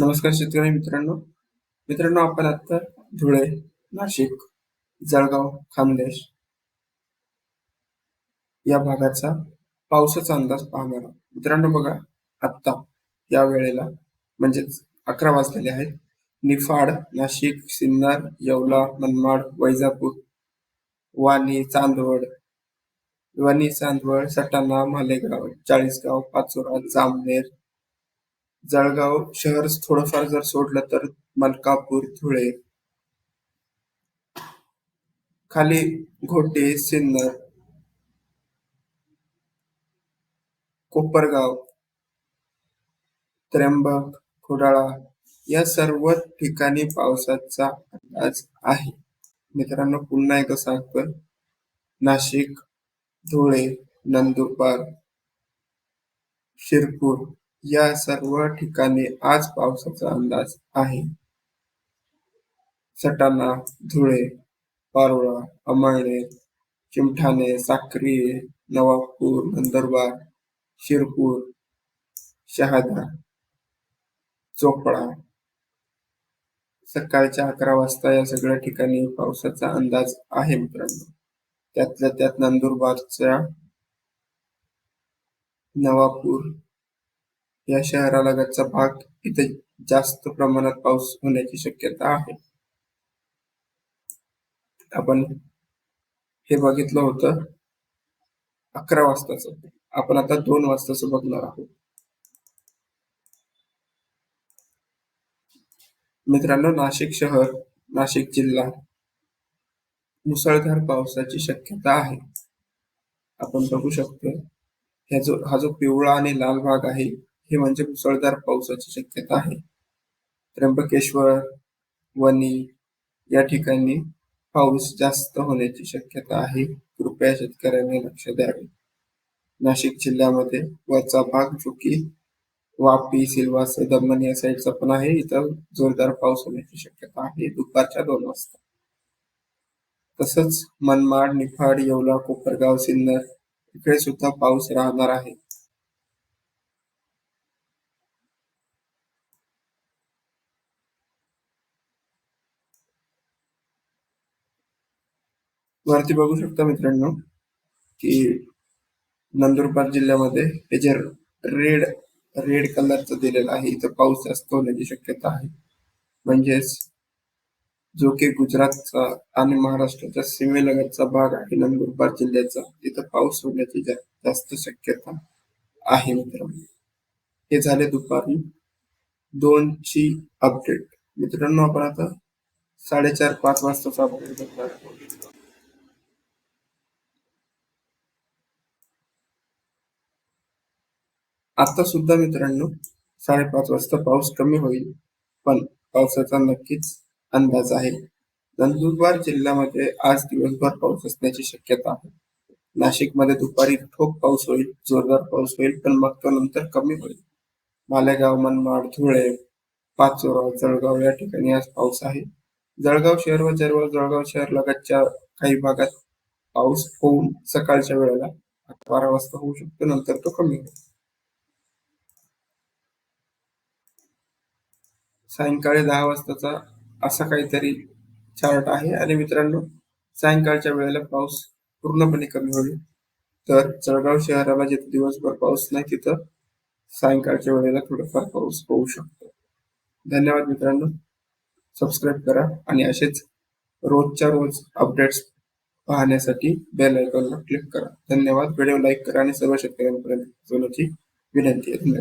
नमस्कार शेतकरी मित्रांनो. मित्रांनो आपण आता धुळे नाशिक जळगाव खानदेश या भागाचा पावसाचा अंदाज पाहणार आहोत. मित्रांनो बघा आत्ता या वेळेला म्हणजेच अकरा वाजलेले आहेत. निफाड नाशिक सिन्नर येवला मनमाड वैजापूर वाणी चांदवड वाणी चांदवड सटाणा मालेगाव चाळीसगाव पाचोरा जामनेर जळगाव शहर थोडंफार जर सोडलं तर मलकापूर धुळे. खाली घोटे सिन्नर. कोपरगाव. त्र्यंबक खोडाळा या सर्व ठिकाणी पावसाचा अंदाज आहे. मित्रांनो पुन्हा एकदा सांगतो नाशिक धुळे नंदुरबार शिरपूर. या सर्व ठिकाणी आज पावसाचा अंदाज आहे. सटाणा धुळे पारोळा अमळनेर चिमठाणे साक्री नवापूर नंदुरबार शिरपूर शहादा चोपडा. सकाळच्या अकरा वाजता या सगळ्या ठिकाणी पावसाचा अंदाज आहे मित्रांनो. त्यातल्या त्यात नंदुरबारच्या नवापूर या शहरालगतचा भाग इथे जास्त प्रमाणात पाऊस होण्याची शक्यता आहे. आपण हे बघितलं होतं. अकरा वाजताच. आपण आता दोन वाजताच बघणार आहोत. मित्रांनो नाशिक शहर नाशिक जिल्हा मुसळधार पावसाची शक्यता आहे. आपण बघू शकतो. ह्या जो हा जो पिवळा आणि लाल भाग आहे हे म्हणजे मुसळधार पावसाची शक्यता आहे. त्र्यंबकेश्वर वणी या ठिकाणी पाऊस जास्त होण्याची शक्यता आहे. कृपया शेतकऱ्यांनी लक्ष द्यावे. नाशिक जिल्ह्यामध्ये वरचा भाग जो की वापी सिल्वास दमण या साईडचा पण आहे. इथं जोरदार पाऊस होण्याची शक्यता आहे. दुपारच्या दोन वाजता. तसंच मनमाड निफाड येवला कोपरगाव सिन्नर इकडे सुद्धा पाऊस राहणार आहे. वरती बघू शकता मित्रांनो की नंदुरबार जिल्ह्यामध्ये हे जे रेड रेड कलरचं दिलेलं आहे इथं पाऊस जास्त होण्याची शक्यता आहे. म्हणजेच जो की गुजरातचा आणि महाराष्ट्राच्या सीमेलगतचा भाग आहे नंदुरबार जिल्ह्याचा तिथं पाऊस होण्याची जास्त शक्यता आहे मित्रांनो. हे झाले दुपारी दोनची अपडेट. मित्रांनो आपण आता साडेचार पाच वाजताचा अपडेट आता सुद्धा मित्रांनो साडेपाच वाजता पाऊस कमी होईल पण पावसाचा नक्कीच अंदाज आहे. नंदुरबार जिल्ह्यामध्ये आज दिवसभर पाऊस असण्याची शक्यता आहे. नाशिकमध्ये दुपारी ठोक पाऊस होईल जोरदार पाऊस होईल पण मग तो नंतर कमी होईल. मालेगाव मनमाड धुळे पाचोरा जळगाव या ठिकाणी आज पाऊस आहे. जळगाव शहर व जळगाव जळगाव शहर लगतच्या काही भागात पाऊस होऊन सकाळच्या वेळेला बारा वाजता होऊ शकतो नंतर तो कमी होईल. सायंकाळी दहा वाजताचा असा काहीतरी चार्ट आहे. आणि मित्रांनो सायंकाळच्या वेळेला पाऊस पूर्णपणे कमी होईल. तर जळगाव शहराला जिथे दिवसभर पाऊस नाही तिथं सायंकाळच्या वेळेला थोडंफार पाऊस होऊ शकतो. धन्यवाद मित्रांनो. सबस्क्राईब करा आणि असेच रोजच्या रोज अपडेट्स पाहण्यासाठी बेल आयकॉनला क्लिक करा. धन्यवाद. व्हिडिओ लाईक करा आणि सर्व शेतकऱ्यांपर्यंत विनंती आहे. धन्यवाद.